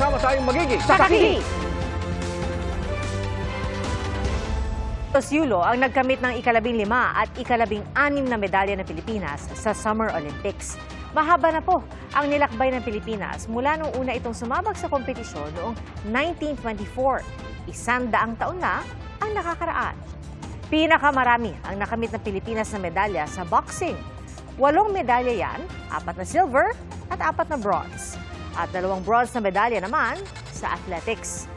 kasama tayong magiging Sakaki! Yulo ang nagkamit ng ikalabing lima at ikalabing anim na medalya ng Pilipinas sa Summer Olympics. Mahaba na po ang nilakbay ng Pilipinas mula nung una itong sumabak sa kompetisyon noong 1924. Isang daang taon na ang nakakaraan. Pinakamarami ang nakamit ng Pilipinas na medalya sa boxing. Walong medalya yan, apat na silver at apat na bronze. At dalawang bronze na medalya naman sa athletics.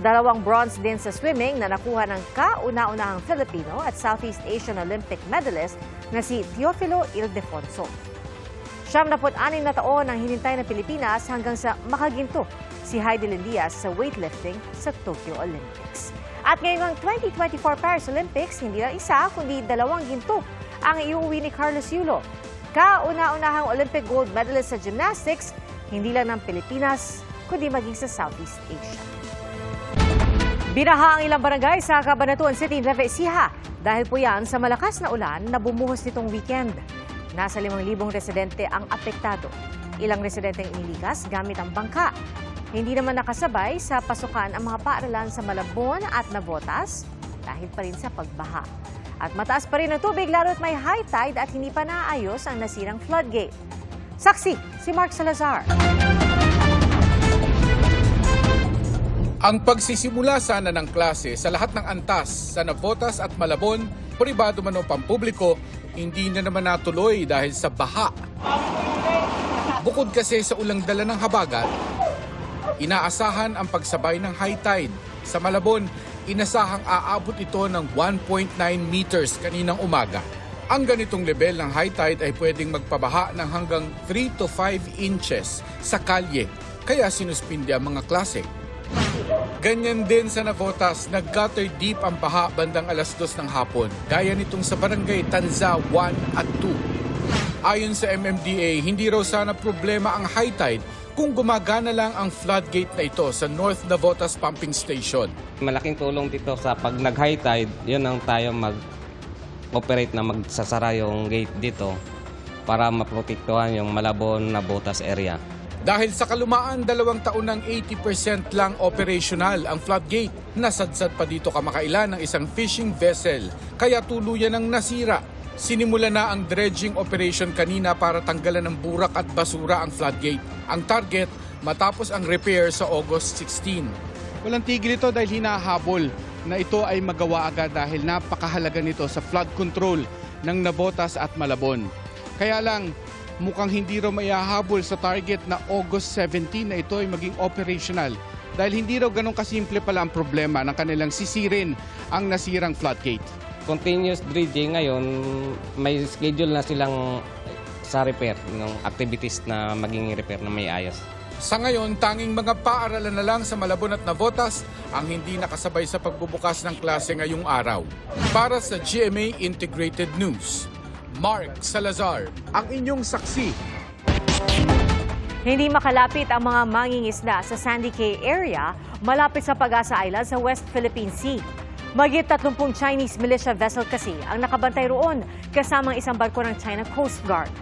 Dalawang bronze din sa swimming na nakuha ng kauna-unahang Filipino at Southeast Asian Olympic medalist na si Teofilo Ildefonso. Siyam na na taon ang hinintay ng Pilipinas hanggang sa makaginto si Heidi Lindias sa weightlifting sa Tokyo Olympics. At ngayong 2024 Paris Olympics, hindi lang isa kundi dalawang ginto ang iuwi ni Carlos Yulo. Kauna-unahang Olympic gold medalist sa gymnastics, hindi lang ng Pilipinas, kundi maging sa Southeast Asia. Binaha ang ilang barangay sa Cabanatuan City, Nueva Ecija dahil po yan sa malakas na ulan na bumuhos nitong weekend. Nasa 5,000 residente ang apektado. Ilang residenteng inilikas gamit ang bangka. Hindi naman nakasabay sa pasukan ang mga paaralan sa Malabon at Navotas dahil pa rin sa pagbaha. At mataas pa rin ang tubig lalo't may high tide at hindi pa naayos ang nasirang floodgate. Saksi, si Mark Salazar. Ang pagsisimula sana ng klase sa lahat ng antas sa Navotas at Malabon, pribado man o pampubliko, hindi na naman natuloy dahil sa baha. Bukod kasi sa ulang dala ng habagat, inaasahan ang pagsabay ng high tide. Sa Malabon, inasahang aabot ito ng 1.9 meters kaninang umaga. Ang ganitong level ng high tide ay pwedeng magpabaha ng hanggang 3 to 5 inches sa kalye, kaya sinuspindi ang mga klase. Ganyan din sa Navotas, nag-gutter deep ang baha bandang alas dos ng hapon, gaya nitong sa barangay Tanza 1 at 2. Ayon sa MMDA, hindi raw sana problema ang high tide kung gumagana lang ang floodgate na ito sa North Navotas Pumping Station. Malaking tulong dito sa pag nag-high tide, yun ang tayo mag-operate na magsasara yung gate dito para maprotektuhan yung Malabon na Botas area. Dahil sa kalumaan dalawang taon ng 80% lang operational ang floodgate, nasadsad pa dito kamakailan ng isang fishing vessel, kaya tuluyan ng nasira. Sinimula na ang dredging operation kanina para tanggalan ng burak at basura ang floodgate. Ang target, matapos ang repair sa August 16. Walang tigil ito dahil hinahabol na ito ay magawa agad dahil napakahalaga nito sa flood control ng Nabotas at Malabon. Kaya lang, mukhang hindi raw maihahabol sa target na August 17 na ito ay maging operational dahil hindi raw ganun kasimple pala ang problema ng kanilang sisirin ang nasirang floodgate. Continuous dredging ngayon, may schedule na silang sa repair, ng activities na maging repair na may ayos. Sa ngayon, tanging mga paaralan na lang sa Malabon at Navotas ang hindi nakasabay sa pagbubukas ng klase ngayong araw. Para sa GMA Integrated News, Mark Salazar, ang inyong saksi. Hindi makalapit ang mga mangingisda sa Sandy Cay area malapit sa Pag-asa Island sa West Philippine Sea. Magit 30 Chinese militia vessel kasi ang nakabantay roon kasamang isang barko ng China Coast Guard.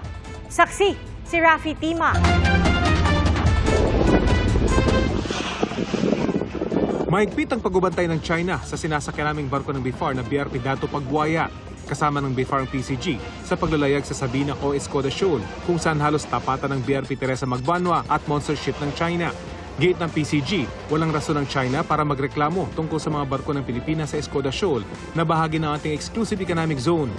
Saksi, si Rafi Tima. Mahigpit ang pagbabantay ng China sa sinasakyan naming barko ng BIFAR na BRP Dato Pagbuaya kasama ng BIFAR ang PCG sa paglalayag sa Sabina o Escoda Shoal kung saan halos tapatan ng BRP Teresa Magbanwa at monster ship ng China. Gate ng PCG, walang rason ng China para magreklamo tungkol sa mga barko ng Pilipinas sa Escoda Shoal na bahagi ng ating exclusive economic zone.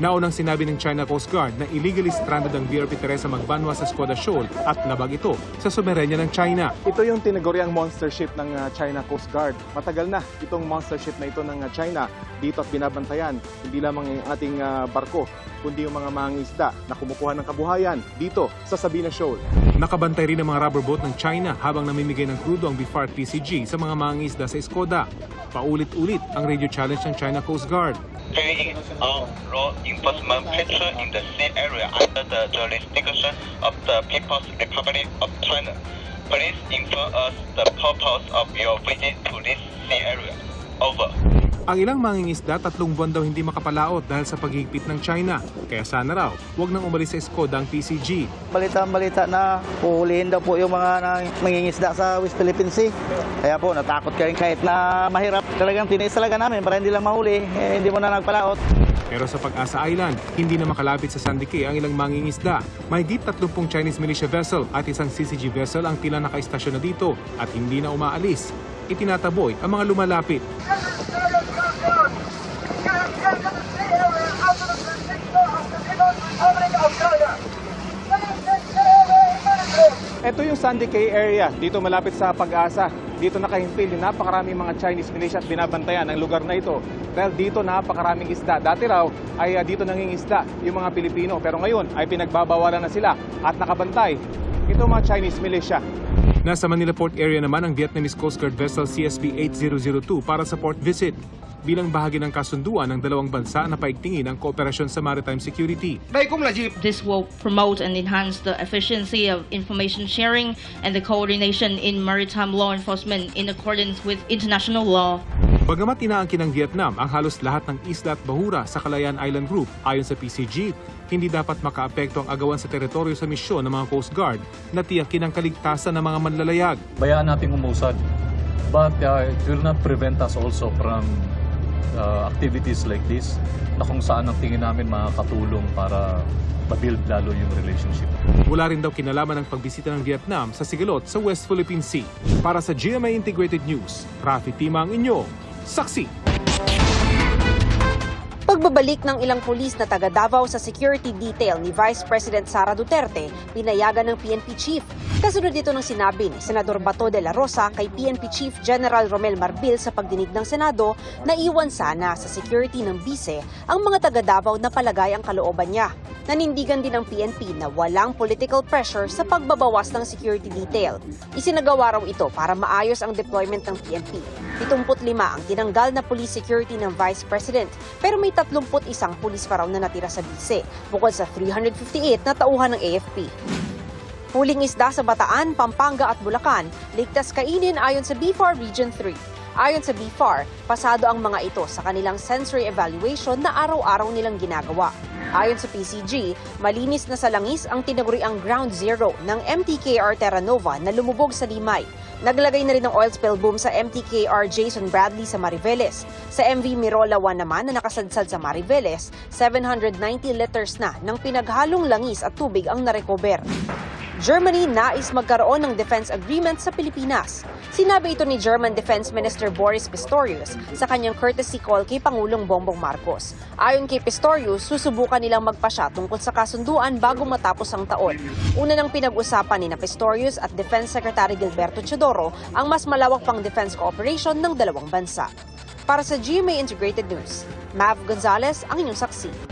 Naunang sinabi ng China Coast Guard na illegally stranded ang BRP Teresa Magbanwa sa Escoda Shoal at labag ito sa soberenya ng China. Ito yung tinaguriang monster ship ng uh, China Coast Guard. Matagal na itong monster ship na ito ng uh, China dito at binabantayan. Hindi lamang yung ating uh, barko, kundi yung mga mangingisda na kumukuha ng kabuhayan dito sa Sabina Shoal. Nakabantay rin ang mga rubber boat ng China habang namimigay ng crudo ang BIFAR at PCG sa mga mangingisda sa Escoda. Paulit-ulit ang radio challenge ng China Coast Guard. carrying out law enforcement patrol in the sea area under the jurisdiction of the People's Republic of China. Please inform us the purpose of your visit to this sea area. Over. Ang ilang mangingisda tatlong buwan daw hindi makapalaot dahil sa paghigpit ng China. Kaya sana raw, huwag nang umalis sa Skoda ang PCG. balita-balita na puhulihin daw po yung mga mangingisda sa West Philippine Sea. Kaya po, natakot kami kahit na mahirap. Talagang tinis talaga namin para hindi lang mahuli, eh, hindi mo na nagpalaot. Pero sa Pag-asa Island, hindi na makalapit sa Sandike ang ilang mangingisda. Mahigit 30 Chinese militia vessel at isang CCG vessel ang tila nakaistasyon na dito at hindi na umaalis. Itinataboy ang mga lumalapit. Ito yung Sandy Cay area, dito malapit sa Pag-asa. Dito nakahimpil yung napakaraming mga Chinese militia at binabantayan ang lugar na ito. Dahil dito napakaraming isda. Dati raw ay ah, dito nangingisda yung mga Pilipino. Pero ngayon ay pinagbabawalan na sila at nakabantay. Ito mga Chinese militia. Nasa Manila Port area naman ang Vietnamese Coast Guard vessel CSB 8002 para sa port visit bilang bahagi ng kasunduan ng dalawang bansa na paigtingin ang kooperasyon sa maritime security. This will promote and enhance the efficiency of information sharing and the coordination in maritime law enforcement in accordance with international law. Bagamat inaangkin ng Vietnam ang halos lahat ng isla at bahura sa Calayan Island Group, ayon sa PCG, hindi dapat makaapekto ang agawan sa teritoryo sa misyon ng mga Coast Guard na tiyakin ang kaligtasan ng mga manlalayag. bayaan natin umusad. But uh, it will not prevent us also from uh, activities like this na kung saan ang tingin namin makakatulong para ma-build lalo yung relationship. Wala rin daw kinalaman ng pagbisita ng Vietnam sa Sigalot sa West Philippine Sea. Para sa GMA Integrated News, Rafi Tima ang inyo, saksi. Pagbabalik ng ilang pulis na taga Davao sa security detail ni Vice President Sara Duterte, pinayagan ng PNP Chief. Kasunod dito ng sinabi ni Senador Bato de la Rosa kay PNP Chief General Romel Marbil sa pagdinig ng Senado na iwan sana sa security ng bise ang mga taga Davao na palagay ang kalooban niya. Nanindigan din ng PNP na walang political pressure sa pagbabawas ng security detail. Isinagawa raw ito para maayos ang deployment ng PNP. 75 ang tinanggal na police security ng Vice President pero may 31 pulis pa raw na natira sa bise bukod sa 358 na tauhan ng AFP. Huling isda sa Bataan, Pampanga at Bulacan, ligtas kainin ayon sa BFAR Region 3. Ayon sa BFAR, pasado ang mga ito sa kanilang sensory evaluation na araw-araw nilang ginagawa. Ayon sa PCG, malinis na sa langis ang tinaguriang ground zero ng MTKR Terra Nova na lumubog sa Limay. Naglagay na rin ng oil spill boom sa MTKR Jason Bradley sa Mariveles. Sa MV Mirola 1 naman na nakasadsad sa Mariveles, 790 liters na ng pinaghalong langis at tubig ang narecover. Germany nais magkaroon ng defense agreement sa Pilipinas. Sinabi ito ni German Defense Minister Boris Pistorius sa kanyang courtesy call kay Pangulong Bongbong Marcos. Ayon kay Pistorius, susubukan nilang magpasya tungkol sa kasunduan bago matapos ang taon. Una nang pinag-usapan ni na Pistorius at Defense Secretary Gilberto Chodoro ang mas malawak pang defense cooperation ng dalawang bansa. Para sa GMA Integrated News, Mav Gonzalez ang inyong saksi.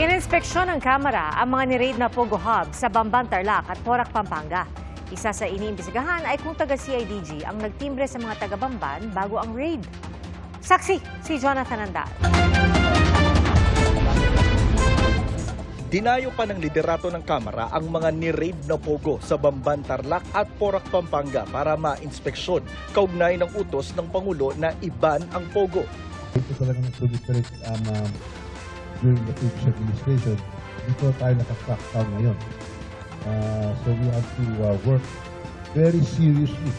Ininspeksyon ng Kamara ang mga ni-raid na Pogo Hub sa Bamban, Tarlac at Porac, Pampanga. Isa sa iniimbestigahan ay kung taga-CIDG ang nagtimbre sa mga taga-Bamban bago ang raid. Saksi, si Jonathan Andal. Dinayo pa ng liderato ng Kamara ang mga ni-raid na pogo sa Bamban, Tarlac at Porac, Pampanga para ma-inspeksyon kaugnay ng utos ng Pangulo na iban ang pogo. Ito talagang um, um, during the previous administration. Dito tayo nakakaktaw ngayon. Uh, so we have to uh, work very seriously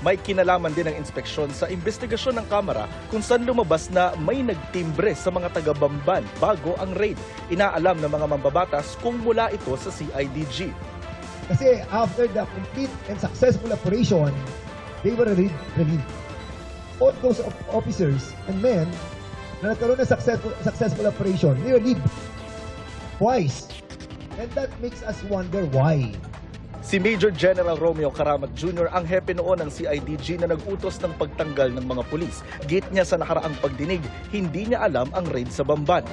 May kinalaman din ang inspeksyon sa investigasyon ng Kamara kung saan lumabas na may nagtimbre sa mga taga-Bamban bago ang raid. Inaalam ng mga mambabatas kung mula ito sa CIDG. Kasi after the complete and successful operation, they were relieved. All those of- officers and men na nagkaroon ng successful, successful operation, they were relieved twice. And that makes us wonder why. Si Major General Romeo Karamat Jr. ang hepe noon ng CIDG na nag-utos ng pagtanggal ng mga pulis. Gate niya sa nakaraang pagdinig, hindi niya alam ang raid sa Bamban.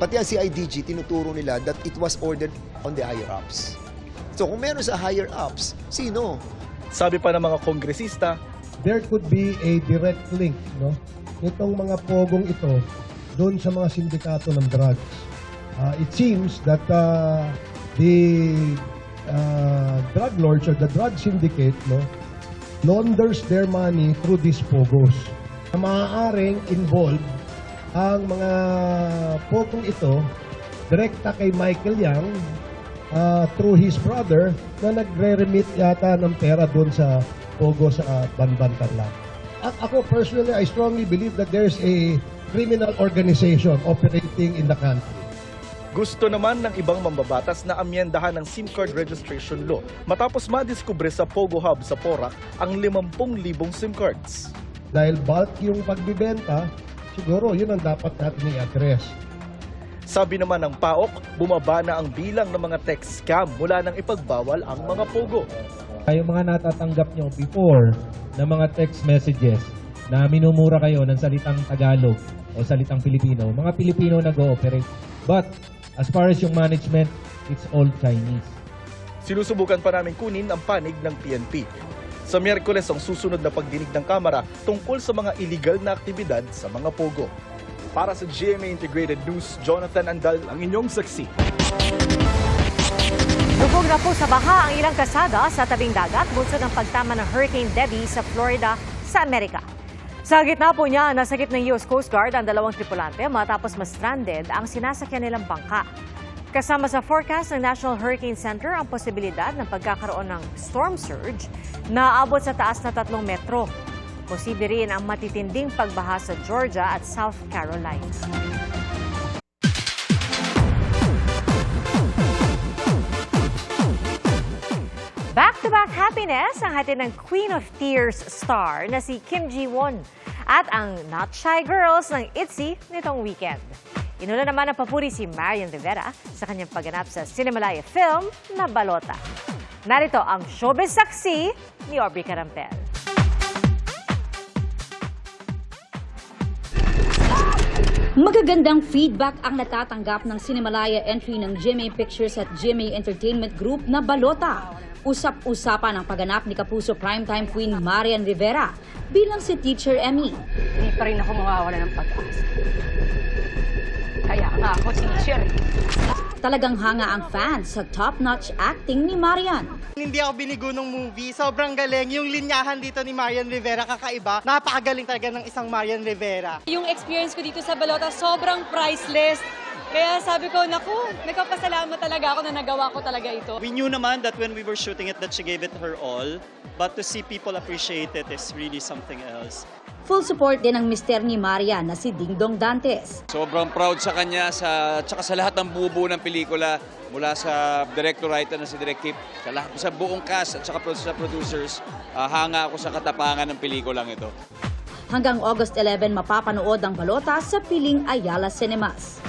Pati ang CIDG, tinuturo nila that it was ordered on the higher-ups. So kung meron sa higher-ups, sino? Sabi pa ng mga kongresista, there could be a direct link no nitong mga pogong ito doon sa mga sindikato ng drugs. Uh, it seems that uh, the uh, drug lords or the drug syndicate no launders their money through these pogos. na maaaring involved ang mga pogong ito direkta kay Michael Yang ah, through his brother na nagre-remit yata ng pera doon sa pogo sa uh, Banban Tarlac. Ako personally, I strongly believe that there's a criminal organization operating in the country. Gusto naman ng ibang mambabatas na amyendahan ng SIM card registration law matapos madiskubre sa Pogo Hub sa Porac ang 50,000 SIM cards. Dahil bulk yung pagbibenta, siguro yun ang dapat natin i-address. Sabi naman ng PAOK, bumaba na ang bilang ng mga text scam mula nang ipagbawal ang mga Pogo. Yung mga natatanggap nyo before na mga text messages na minumura kayo ng salitang Tagalog o salitang Pilipino, mga Pilipino nag-ooperate. But as far as yung management, it's all Chinese. Sinusubukan pa namin kunin ang panig ng PNP. Sa Miyerkules ang susunod na pagdinig ng Kamara tungkol sa mga illegal na aktibidad sa mga Pogo. Para sa GMA Integrated News, Jonathan Andal ang inyong saksi. Lubog na po sa baha ang ilang kasada sa tabing dagat bunso ng pagtama ng Hurricane Debbie sa Florida sa Amerika. Sa gitna po niya, nasagip ng US Coast Guard ang dalawang tripulante matapos ma-stranded ang sinasakyan nilang bangka. Kasama sa forecast ng National Hurricane Center ang posibilidad ng pagkakaroon ng storm surge na abot sa taas na 3 metro. Posible rin ang matitinding pagbaha sa Georgia at South Carolina. Back-to-back happiness ang hatid ng Queen of Tears star na si Kim Ji-won at ang Not Shy Girls ng ITZY nitong weekend. Inuna naman ang papuri si Marian Rivera sa kanyang pagganap sa Cinemalaya film na Balota. Narito ang showbiz saksi ni Aubrey Carampel. Magagandang feedback ang natatanggap ng Cinemalaya entry ng GMA Pictures at GMA Entertainment Group na Balota. Usap-usapan ang pagganap ni Kapuso Primetime Queen Marian Rivera bilang si Teacher Emmy. Hindi pa rin ako mawawala ng pag-asa. Kaya nga ako, teacher. Talagang hanga ang fans sa top-notch acting ni Marian. Hindi ako binigo ng movie. Sobrang galing. Yung linyahan dito ni Marian Rivera kakaiba. Napakagaling talaga ng isang Marian Rivera. Yung experience ko dito sa Balota, sobrang priceless. Kaya sabi ko, naku, nagpapasalamat talaga ako na nagawa ko talaga ito. We knew naman that when we were shooting it that she gave it her all. But to see people appreciate it is really something else. Full support din ng mister ni Marian na si Dingdong Dantes. Sobrang proud sa kanya sa tsaka sa lahat ng bubuo ng pelikula mula sa director writer na si Direk Kip, sa, lahat, sa buong cast at saka sa producers, ah, hanga ako sa katapangan ng pelikulang ito. Hanggang August 11 mapapanood ang balota sa Piling Ayala Cinemas.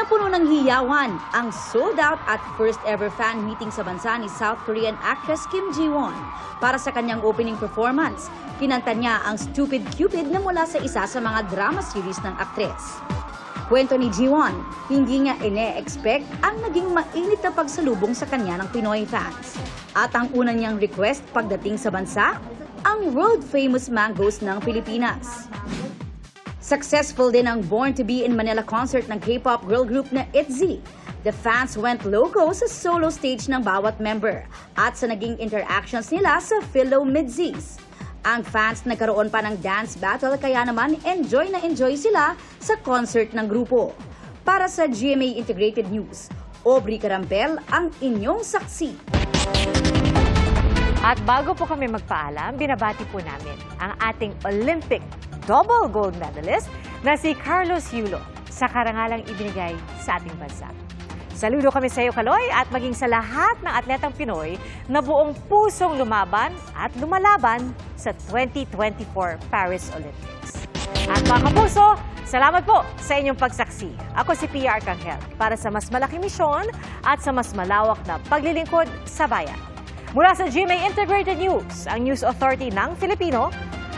Napuno ng hiyawan ang sold out at first ever fan meeting sa bansa ni South Korean actress Kim Ji-won. Para sa kanyang opening performance, kinanta niya ang Stupid Cupid na mula sa isa sa mga drama series ng aktres. Kwento ni Ji-won, hindi niya ine-expect ang naging mainit na pagsalubong sa kanya ng Pinoy fans. At ang una niyang request pagdating sa bansa, ang world-famous mangoes ng Pilipinas. Successful din ang Born to be in Manila concert ng K-pop girl group na ITZY. The fans went loco sa solo stage ng bawat member at sa naging interactions nila sa Philo Midseas. Ang fans nagkaroon pa ng dance battle kaya naman enjoy na enjoy sila sa concert ng grupo. Para sa GMA Integrated News, Aubrey Carampel ang inyong saksi. At bago po kami magpaalam, binabati po namin ang ating Olympic double gold medalist na si Carlos Yulo sa karangalang ibinigay sa ating bansa. Saludo kami sa iyo, Kaloy, at maging sa lahat ng atletang Pinoy na buong pusong lumaban at lumalaban sa 2024 Paris Olympics. At mga kapuso, salamat po sa inyong pagsaksi. Ako si PR Kangel para sa mas malaking misyon at sa mas malawak na paglilingkod sa bayan. Mula sa GMA Integrated News, ang News Authority ng Filipino,